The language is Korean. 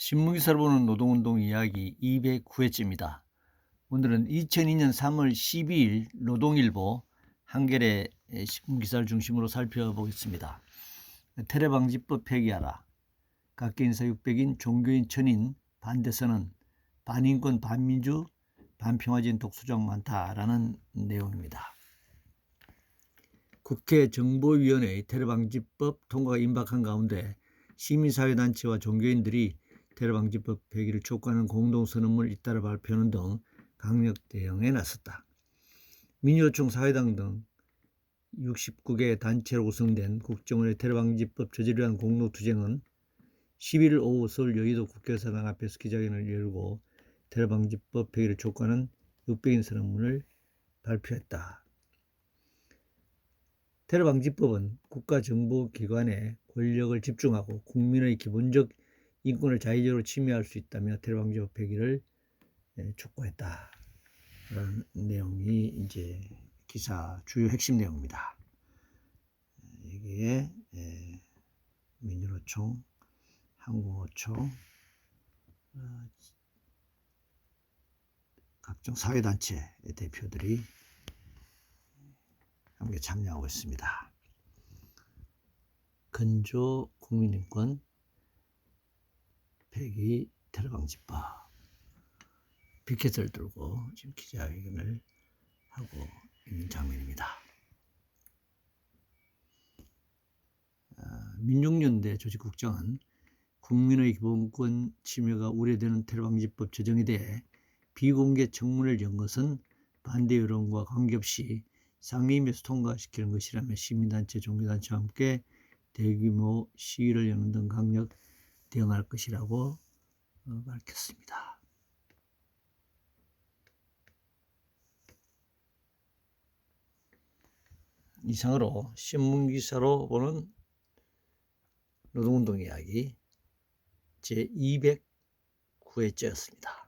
신문기사로 보는 노동운동 이야기 209회째입니다. 오늘은 2002년 3월 12일 노동일보 한겨레 신문기사를 중심으로 살펴보겠습니다. 테러방지법 폐기하라. 각계인사 600인 종교인 천인 반대선은 반인권 반민주 반평화진 독소적 많다라는 내용입니다. 국회 정보위원회 테러방지법 통과가 임박한 가운데 시민사회단체와 종교인들이 테러 방지법 폐기를 촉구하는 공동선언문을 잇따라 발표하는 등 강력 대응에 나섰다. 민주노총 사회당 등 69개 단체로 구성된 국정원의 테러 방지법 저지를 위한 공로투쟁은 11일 오후 서울 여의도 국회의사당 앞에서 기자회견을 열고 테러 방지법 폐기를 촉구하는 600인 선언문을 발표했다. 테러 방지법은 국가 정보 기관의 권력을 집중하고 국민의 기본적 인권을 자의적으로 침해할 수 있다며 테러 방지법 폐기를 예, 촉구했다. 그런 내용이 이제 기사 주요 핵심 내용입니다. 여기에 예, 민주노총, 한국어총, 어, 각종 사회단체 대표들이 함께 참여하고 있습니다. 근조 국민인권 폐기 테러 방지법 피켓을 들고 지금 기자회견을 하고 있는 장면입니다. 아, 민중연대 조직국장은 국민의 기본권 침해가 우려되는 테러방지법 제정에 대해 비공개 청문을 연 것은 반대 여론과 관계없이 상임위에서 통과시키는 것이라며 시민단체, 종교단체와 함께 대규모 시위를 여는 등 강력 대응할 것이라고 어, 밝혔습니다. 이상으로 신문기사로 보는 노동운동 이야기 제209회째였습니다.